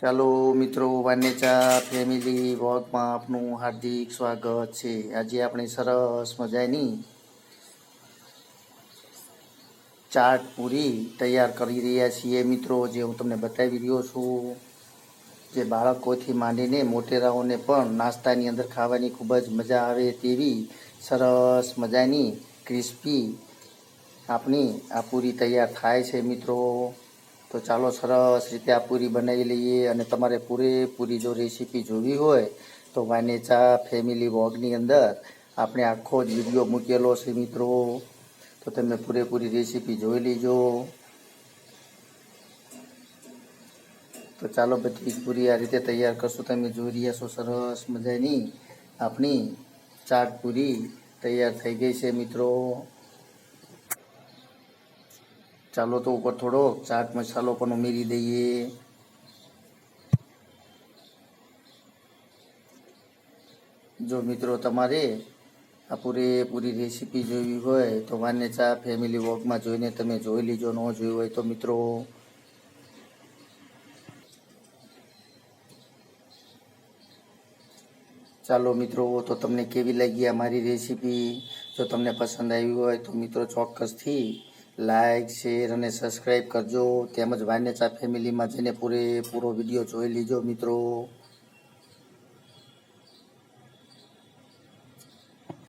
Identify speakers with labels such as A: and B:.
A: ચાલો મિત્રો વાનેચા ફેમિલી વોકમાં આપનું હાર્દિક સ્વાગત છે. આજે આપણે સરસ મજાની ચાટ પૂરી તૈયાર કરી રહ્યા છીએ. મિત્રો, જે હું તમને બતાવી રહ્યો છું, જે બાળકોથી માંડીને મોટેરાઓને પણ નાસ્તાની અંદર ખાવાની ખૂબ જ મજા આવે તેવી સરસ મજાની ક્રિસ્પી આપણી આ પૂરી તૈયાર થાય છે, મિત્રો. તો ચાલો સરસ રીતે આ પૂરી બનાવી લઈએ અને તમારે પૂરેપૂરી જો રેસીપી જોવી હોય, તો વાનેચા ફેમિલી વોગની અંદર આપણે આખો જ વીડિયો મૂકેલો છે મિત્રો. તો તમે પૂરેપૂરી રેસીપી જોઈ લેજો. તો ચાલો બધી પૂરી આ રીતે તૈયાર કરશું. તમે જોઈ રહ્યા છો સરસ મજાની આપણી ચાટ પૂરી તૈયાર થઈ ગઈ છે મિત્રો. ચાલો તો ઉપર થોડો ચાટ મસાલો પણ ઉમેરી દઈએ. જો મિત્રો તમારે આ પૂરેપૂરી રેસીપી જોવી હોય તો વાને ચા ફેમિલી વોકમાં જોઈને તમે જોઈ લીજો, ન જોયું હોય તો મિત્રો. ચાલો મિત્રો, તો તમને કેવી લાગી આ મારી રેસીપી? જો તમને પસંદ આવી હોય તો મિત્રો ચોક્કસથી લાઈક શેર અને સબસ્ક્રાઈબ કરજો. તેમજ વાન્યચા ફેમિલીમાં જઈને પૂરેપૂરો વીડિયો જોઈ લીજો મિત્રો.